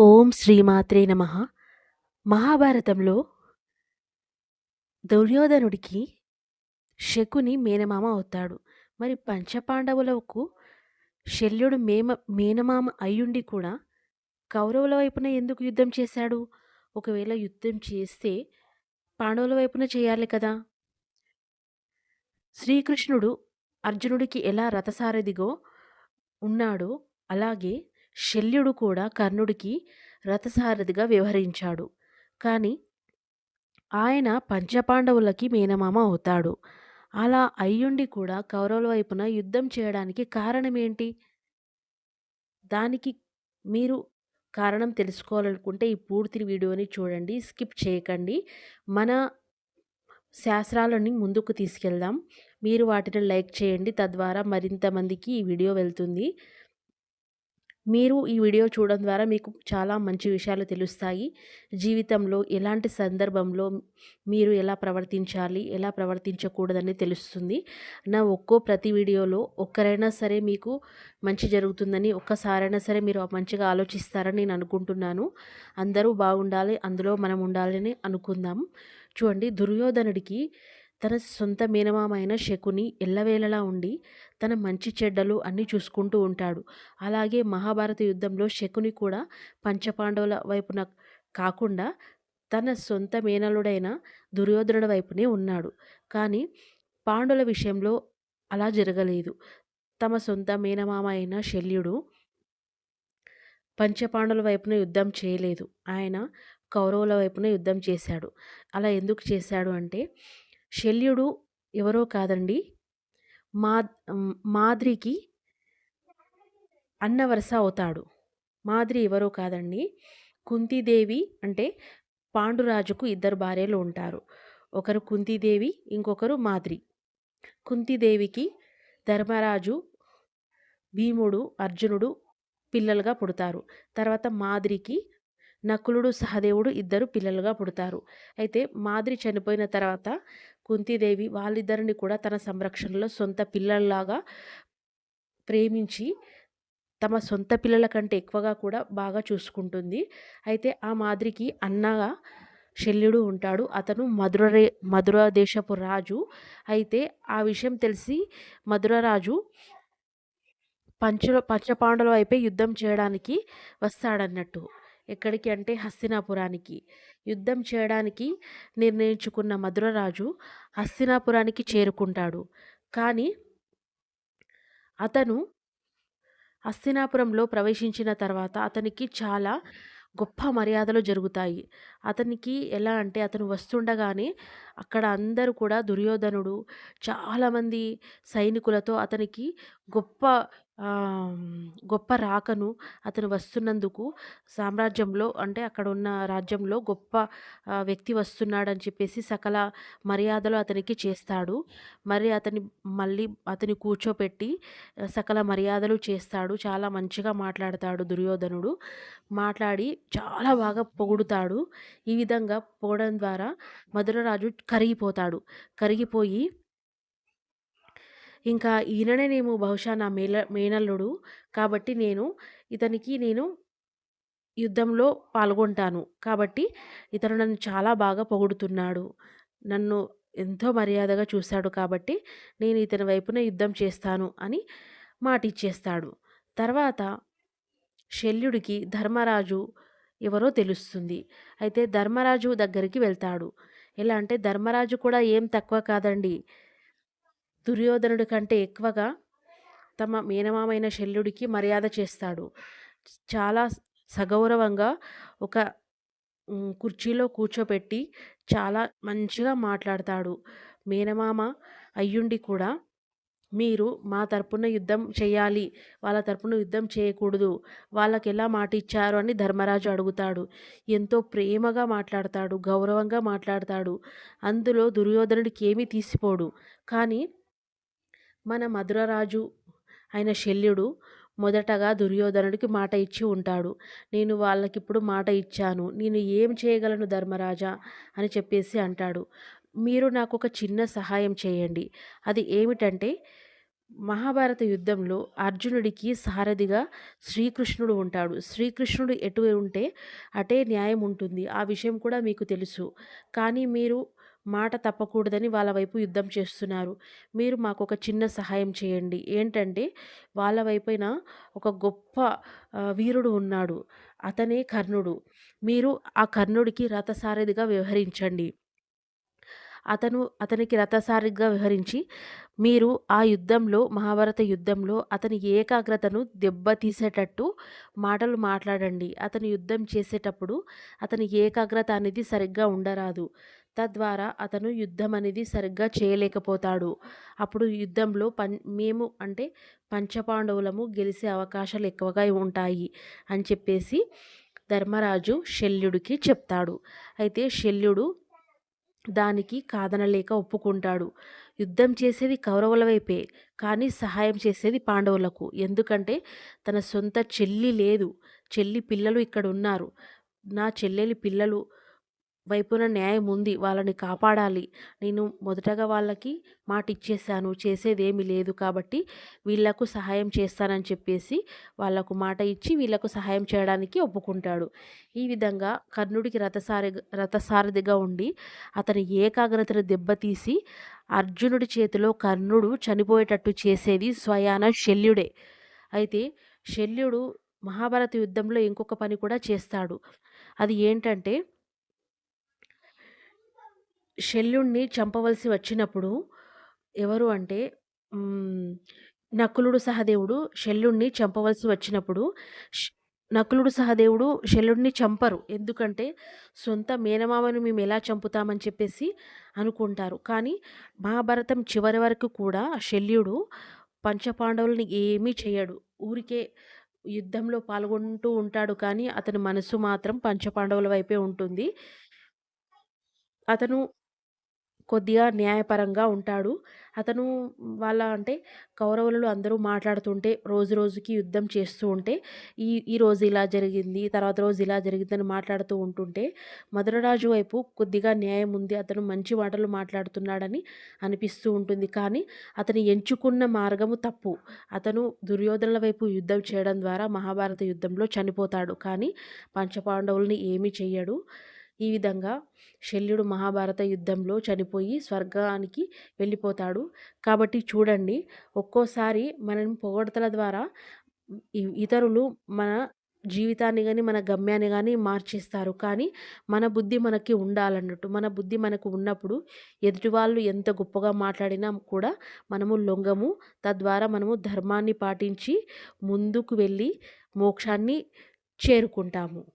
ఓం శ్రీమాత్రే నమ. మహాభారతంలో దుర్యోధనుడికి శకుని మేనమామ అవుతాడు. మరి పంచపాండవులకు శల్యుడు మేమ మేనమామ అయ్యుండి కూడా కౌరవుల వైపున ఎందుకు యుద్ధం చేశాడు? ఒకవేళ యుద్ధం చేస్తే పాండవుల వైపున చేయాలి కదా? శ్రీకృష్ణుడు అర్జునుడికి ఎలా రథసారథిగో ఉన్నాడో అలాగే శల్యుడు కూడా కర్ణుడికి రథసారథిగా వ్యవహరించాడు. కానీ ఆయన పంచపాండవులకి మేనమామ అవుతాడు. అలా అయ్యుండి కూడా కౌరవుల వైపున యుద్ధం చేయడానికి కారణం ఏంటి దానికి మీరు కారణం తెలుసుకోవాలనుకుంటే ఈ పూర్తి వీడియోని చూడండి స్కిప్ చేయకండి. మన శాస్త్రాలని ముందుకు తీసుకెళ్దాం. మీరు వాటిని లైక్ చేయండి. తద్వారా మరింత మందికి ఈ వీడియో వెళ్తుంది. మీరు ఈ వీడియో చూడడం ద్వారా మీకు చాలా మంచి విషయాలు తెలుస్తాయి. జీవితంలో ఎలాంటి సందర్భంలో మీరు ఎలా ప్రవర్తించాలి ఎలా ప్రవర్తించకూడదని తెలుస్తుంది. నా ఒక్కో ప్రతి వీడియోలో ఒక్కరైనా సరే మీకు మంచి జరుగుతుందని ఒక్కసారైనా సరే మీరు మంచిగా ఆలోచిస్తారని నేను అనుకుంటున్నాను. అందరూ బాగుండాలి అందులో మనం ఉండాలని అనుకుందాం. చూడండి దుర్యోధనుడికి తన సొంత మేనమామైన శకుని ఎల్లవేళలా ఉండి తన మంచి చెడ్డలు అన్నీ చూసుకుంటూ ఉంటాడు. అలాగే మహాభారత యుద్ధంలో శకుని కూడా పంచపాండవుల వైపున కాకుండా తన సొంత మేనలుడైన దుర్యోధనుడి వైపునే ఉన్నాడు. కానీ పాండుల విషయంలో అలా జరగలేదు. తమ సొంత మేనమామ అయిన శల్యుడు పంచపాండవుల వైపున యుద్ధం చేయలేదు. ఆయన కౌరవుల వైపున యుద్ధం చేశాడు. అలా ఎందుకు చేశాడు అంటే శల్యుడు ఎవరో కాదండి మా మాద్రికి అన్నవరస అవుతాడు. మాద్రి ఎవరో కాదండి. కుంతీదేవి అంటే పాండురాజుకు ఇద్దరు భార్యలు ఉంటారు. ఒకరు కుంతీదేవి ఇంకొకరు మాద్రి. కుంతీదేవికి ధర్మరాజు భీముడు అర్జునుడు పిల్లలుగా పుడతారు. తర్వాత మాద్రికి నకులుడు సహదేవుడు ఇద్దరు పిల్లలుగా పుడతారు. అయితే మాదిరి చనిపోయిన తర్వాత కుంతీదేవి వాళ్ళిద్దరిని కూడా తన సంరక్షణలో సొంత పిల్లల్లాగా ప్రేమించి తమ సొంత పిల్లల కంటే ఎక్కువగా కూడా బాగా చూసుకుంటుంది. అయితే ఆ మాదిరికి అన్నగా శల్యుడు ఉంటాడు. అతను మధుర మధుర దేశపు రాజు. అయితే ఆ విషయం తెలిసి మధుర రాజు పంచ పంచపాండల వైపే యుద్ధం చేయడానికి వస్తాడన్నట్టు. ఎక్కడికి అంటే హస్తినాపురానికి. యుద్ధం చేయడానికి నిర్ణయించుకున్న మధురరాజు హస్తినాపురానికి చేరుకుంటాడు. కానీ అతను హస్తినాపురంలో ప్రవేశించిన తర్వాత అతనికి చాలా గొప్ప మర్యాదలు జరుగుతాయి. అతనికి ఎలా అంటే అతను వస్తుండగానే అక్కడ అందరూ కూడా దుర్యోధనుడు చాలామంది సైనికులతో అతనికి గొప్ప గొప్ప రాకను అతను వస్తున్నందుకు సామ్రాజ్యంలో అంటే అక్కడ ఉన్న రాజ్యంలో గొప్ప వ్యక్తి వస్తున్నాడని చెప్పేసి సకల మర్యాదలు అతనికి చేస్తాడు. మరి అతని మళ్ళీ అతని కూర్చోపెట్టి సకల మర్యాదలు చేస్తాడు. చాలా మంచిగా మాట్లాడతాడు దుర్యోధనుడు. మాట్లాడి చాలా బాగా పొగుడుతాడు. ఈ విధంగా పోవడం ద్వారా మధురరాజు కరిగిపోతాడు. కరిగిపోయి ఇంకా ఈయననేమో బహుశా నా మేల మేనల్లుడు కాబట్టి నేను ఇతనికి నేను యుద్ధంలో పాల్గొంటాను. కాబట్టి ఇతను నన్ను చాలా బాగా పొగుడుతున్నాడు. నన్ను ఎంతో మర్యాదగా చూశాడు కాబట్టి నేను ఇతని వైపున యుద్ధం చేస్తాను అని మాట ఇచ్చేస్తాడు తర్వాత శల్యుడికి ధర్మరాజు ఎవరో తెలుస్తుంది. అయితే ధర్మరాజు దగ్గరికి వెళ్తాడు. ఎలా అంటే ధర్మరాజు కూడా ఏం తక్కువ కాదండి. దుర్యోధనుడి కంటే ఎక్కువగా తమ మేనమామైన శల్యుడికి మర్యాద చేస్తాడు. చాలా సగౌరవంగా ఒక కుర్చీలో కూర్చోపెట్టి చాలా మంచిగా మాట్లాడతాడు. మేనమామ అయ్యుండి కూడా మీరు మా తరపున యుద్ధం చేయాలి వాళ్ళ తరపున యుద్ధం చేయకూడదు వాళ్ళకి ఎలా మాట ఇచ్చారు అని ధర్మరాజు అడుగుతాడు. ఎంతో ప్రేమగా మాట్లాడతాడు గౌరవంగా మాట్లాడతాడు. అందులో దుర్యోధనుడికి ఏమీ తీసిపోడు. కానీ మన మధురరాజు అయిన శల్యుడు మొదటగా దుర్యోధనుడికి మాట ఇచ్చి ఉంటాడు. నేను వాళ్ళకిప్పుడు మాట ఇచ్చాను. నేను ఏం చేయగలను ధర్మరాజా అని చెప్పేసి అంటాడు. మీరు నాకు ఒక చిన్న సహాయం చేయండి. అది ఏమిటంటే మహాభారత యుద్ధంలో అర్జునుడికి సారథిగా శ్రీకృష్ణుడు ఉంటాడు. శ్రీకృష్ణుడు ఎటు ఉంటే అటే న్యాయం ఉంటుంది. ఆ విషయం కూడా మీకు తెలుసు. కానీ మీరు మాట తప్పకూడదని వాళ్ళ వైపు యుద్ధం చేస్తున్నారు. మీరు మాకు ఒక చిన్న సహాయం చేయండి. ఏంటంటే వాళ్ళ వైపైన ఒక గొప్ప వీరుడు ఉన్నాడు. అతనే కర్ణుడు. మీరు ఆ కర్ణుడికి రథసారథిగా వ్యవహరించండి. అతను అతనికి రథసారిగా వ్యవహరించి మీరు ఆ యుద్ధంలో మహాభారత యుద్ధంలో అతని ఏకాగ్రతను దెబ్బతీసేటట్టు మాటలు మాట్లాడండి. అతను యుద్ధం చేసేటప్పుడు అతని ఏకాగ్రత అనేది సరిగ్గా ఉండరాదు. తద్వారా అతను యుద్ధం అనేది సరిగ్గా చేయలేకపోతాడు. అప్పుడు యుద్ధంలో పం మేము అంటే పంచపాండవులము గెలిచే అవకాశాలు ఎక్కువగా ఉంటాయి అని చెప్పేసి ధర్మరాజు శల్యుడికి చెప్తాడు. అయితే శల్యుడు దానికి కాదనలేక ఒప్పుకుంటాడు. యుద్ధం చేసేది కౌరవుల వైపే కానీ సహాయం చేసేది పాండవులకు. ఎందుకంటే తన సొంత చెల్లి లేదు. చెల్లి పిల్లలు ఇక్కడ ఉన్నారు నా చెల్లెలి పిల్లలు వైపున న్యాయం ఉంది వాళ్ళని కాపాడాలి. నేను మొదటగా వాళ్ళకి మాట ఇచ్చేసాను చేసేదేమీ లేదు కాబట్టి వీళ్ళకు సహాయం చేస్తానని చెప్పేసి వాళ్ళకు మాట ఇచ్చి వీళ్ళకు సహాయం చేయడానికి ఒప్పుకుంటాడు. ఈ విధంగా కర్ణుడికి రథసారి రథసారథిగా ఉండి అతని ఏకాగ్రతను దెబ్బతీసి అర్జునుడి చేతిలో కర్ణుడు చనిపోయేటట్టు చేసేది స్వయాన శల్యుడే. అయితే శల్యుడు మహాభారత యుద్ధంలో ఇంకొక పని కూడా చేస్తాడు. అది ఏంటంటే శల్యుణ్ణి చంపవలసి వచ్చినప్పుడు ఎవరు అంటే నకులుడు సహదేవుడు శల్యుణ్ణి చంపవలసి వచ్చినప్పుడు నకులుడు సహదేవుడు శల్యుడిని చంపరు. ఎందుకంటే సొంత మేనమామను మేము ఎలా చంపుతామని చెప్పేసి అనుకుంటారు. కానీ మహాభారతం చివరి వరకు కూడా శల్యుడు పంచపాండవులని ఏమీ చేయడు. ఊరికే యుద్ధంలో పాల్గొంటూ ఉంటాడు కానీ అతని మనసు మాత్రం పంచపాండవుల వైపే ఉంటుంది. అతను కొద్దిగా న్యాయపరంగా ఉంటాడు. అతను వాళ్ళ అంటే కౌరవులు అందరూ మాట్లాడుతుంటే రోజు రోజుకి యుద్ధం చేస్తూ ఉంటే ఈ ఈ రోజు ఇలా జరిగింది తర్వాత రోజు ఇలా జరిగిందని మాట్లాడుతూ ఉంటుంటే మధురరాజు వైపు కొద్దిగా న్యాయం ఉంది అతను మంచి మాటలు మాట్లాడుతున్నాడని అనిపిస్తూ ఉంటుంది. కానీ అతను ఎంచుకున్న మార్గము తప్పు. అతను దుర్యోధనల వైపు యుద్ధం చేయడం ద్వారా మహాభారత యుద్ధంలో చనిపోతాడు. కానీ పంచపాండవుల్ని ఏమీ చెయ్యడు. ఈ విధంగా శల్యుడు మహాభారత యుద్ధంలో చనిపోయి స్వర్గానికి వెళ్ళిపోతాడు. కాబట్టి చూడండి ఒక్కోసారి మనం పొగడతల ద్వారా ఇతరులు మన జీవితాన్ని కానీ మన గమ్యాన్ని కానీ మార్చేస్తారు. కానీ మన బుద్ధి మనకి ఉండాలన్నట్టు మన బుద్ధి మనకు ఉన్నప్పుడు ఎదుటి వాళ్ళు ఎంత గొప్పగా మాట్లాడినా కూడా మనము లొంగము. తద్వారా మనము ధర్మాన్ని పాటించి ముందుకు వెళ్ళి మోక్షాన్ని చేరుకుంటాము.